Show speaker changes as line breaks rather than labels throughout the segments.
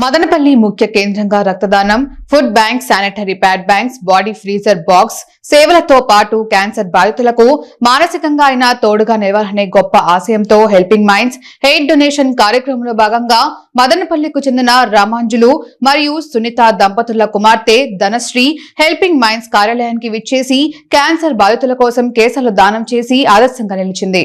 మదనపల్లి ముఖ్య కేంద్రంగా రక్తదానం food bank sanitary pad banks body freezer box సేవలతో పాటు క్యాన్సర్ బాధితులకు మానసికంగా అయినా తోడుగా నిలవాలనే గొప్ప ఆశయంతో హెల్పింగ్ మైండ్స్ హెయిడ్ డొనేషన్ కార్యక్రమంలో భాగంగా మదనపల్లికు చెందిన రామాంజులు మరియు సునీత దంపతుల కుమార్తె ధనశ్రీ హెల్పింగ్ మైండ్స్ కార్యాలయానికి విచ్చేసి క్యాన్సర్ బాధితుల కోసం కేసులు దానం చేసి ఆదర్శంగా నిలిచింది.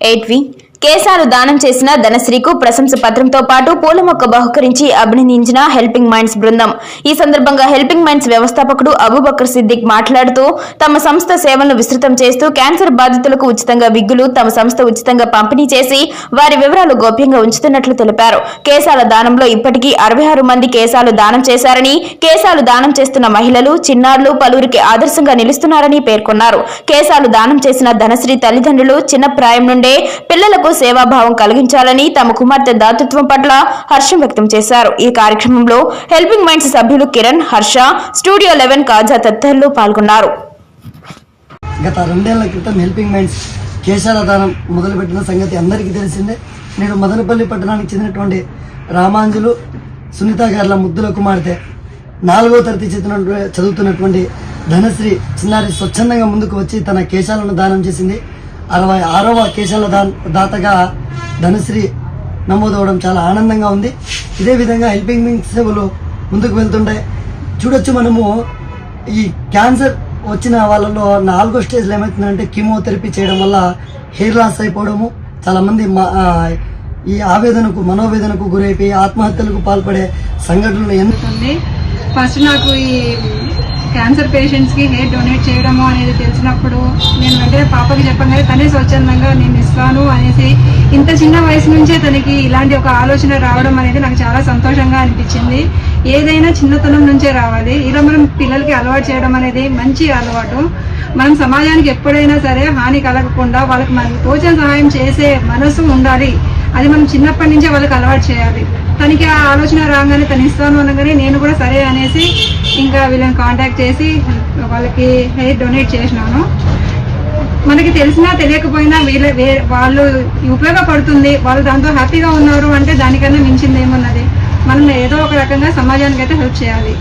ఎయిట్వి కేశాలు దానం చేసిన ధనశ్రీకు ప్రశంస పత్రంతో పాటు పూల మొక్క బహుకరించి అభినందించిన హెల్పింగ్ మైండ్స్ బృందం. ఈ సందర్భంగా హెల్పింగ్ మైండ్స్ వ్యవస్థాపకుడు అబూబకర్ సిద్దిక్ మాట్లాడుతూ తమ సంస్థ సేవలను విస్తృతం చేస్తూ క్యాన్సర్ బాధితులకు ఉచితంగా విగ్గులు తమ సంస్థ ఉచితంగా పంపిణీ చేసి వారి వివరాలు గోప్యంగా ఉంచుతున్నట్లు తెలిపారు. కేశాల దానంలో ఇప్పటికీ అరవై ఆరు మంది కేశాలు దానం చేశారని కేశాలు దానం చేస్తున్న మహిళలు చిన్నారులు పలువురికి ఆదర్శంగా నిలుస్తున్నారని పేర్కొన్నారు. కేశాలు దానం చేసిన ధనశ్రీ తల్లిదండ్రులు చిన్న ప్రాయం నుండే పిల్లలకు సేవాభావం కలిగించాలని తమ కుమార్తె దాతృత్వం పట్ల హర్షం వ్యక్తం చేశారు. ఈ కార్యక్రమంలో హెల్పింగ్ మైండ్స్ సభ్యులు కిరణ్ హర్ష స్టూడియో లెవెన్ కాజా తదితరులు పాల్గొన్నారు.
గత రెండేళ్ళ క్రితం హెల్పింగ్ మైండ్స్ కేశాల దానం మొదలుపెట్టిన సంగతి అందరికీ తెలిసిందే. నేడు మదనపల్లి పట్టణానికి చెందినటువంటి రామాంజులు సునీత గార్ల ముద్దుల కుమార్తె నాలుగో తరగతి చదువుతున్న చదువుతున్నటువంటి ధనశ్రీ చిన్నారి స్వచ్ఛందంగా ముందుకు వచ్చి తన కేశాలను దానం చేసింది. అరవై ఆరవ కేశాల దా దాతగా ధనశ్రీ నమోదవడం చాలా ఆనందంగా ఉంది. ఇదే విధంగా హెల్పింగ్ సేవలు ముందుకు వెళ్తుంటాయి. చూడొచ్చు మనము ఈ క్యాన్సర్ వచ్చిన వాళ్ళలో నాలుగో స్టేజ్లో ఏమవుతుందంటే కీమోథెరపీ చేయడం వల్ల హెయిర్ లాస్ అయిపోవడము. చాలామంది మా- ఈ ఆవేదనకు మనోవేదనకు గురైపోయి ఆత్మహత్యలకు పాల్పడే సంఘటనలు
ఎందుకండి ఫస్ట్ నాకు ఈ క్యాన్సర్ పేషెంట్స్కి హెయిర్ డొనేట్ చేయడము అనేది తెలిసినప్పుడు నేను వెంటనే పాపకి చెప్పగానే తనే స్వచ్ఛందంగా నేను ఇస్తాను అనేసి ఇంత చిన్న వయసు నుంచే తనకి ఇలాంటి ఒక ఆలోచన రావడం అనేది నాకు చాలా సంతోషంగా అనిపించింది. ఏదైనా చిన్నతనం నుంచే రావాలి. ఇలా మనం పిల్లలకి అలవాటు చేయడం అనేది మంచి అలవాటు. మనం సమాజానికి ఎప్పుడైనా సరే హాని కలగకుండా వాళ్ళకి మనకి తోచిన సహాయం చేసే మనసు ఉండాలి. అది మనం చిన్నప్పటి నుంచే వాళ్ళకి అలవాటు చేయాలి. తనకి ఆ ఆలోచన రాగానే తను ఇస్తాను అనగానే నేను కూడా సరే అనేసి ఇంకా వీళ్ళని కాంటాక్ట్ చేసి వాళ్ళకి హెయిర్ డొనేట్ చేసినాను. మనకి తెలిసినా తెలియకపోయినా వీళ్ళ వే- వాళ్ళు ఉపయోగపడుతుంది. వాళ్ళు దాంతో హ్యాపీగా ఉన్నారు అంటే దానికన్నా మించింది ఏమున్నది మనం ఏదో ఒక రకంగా సమాజానికి అయితే హెల్ప్ చేయాలి.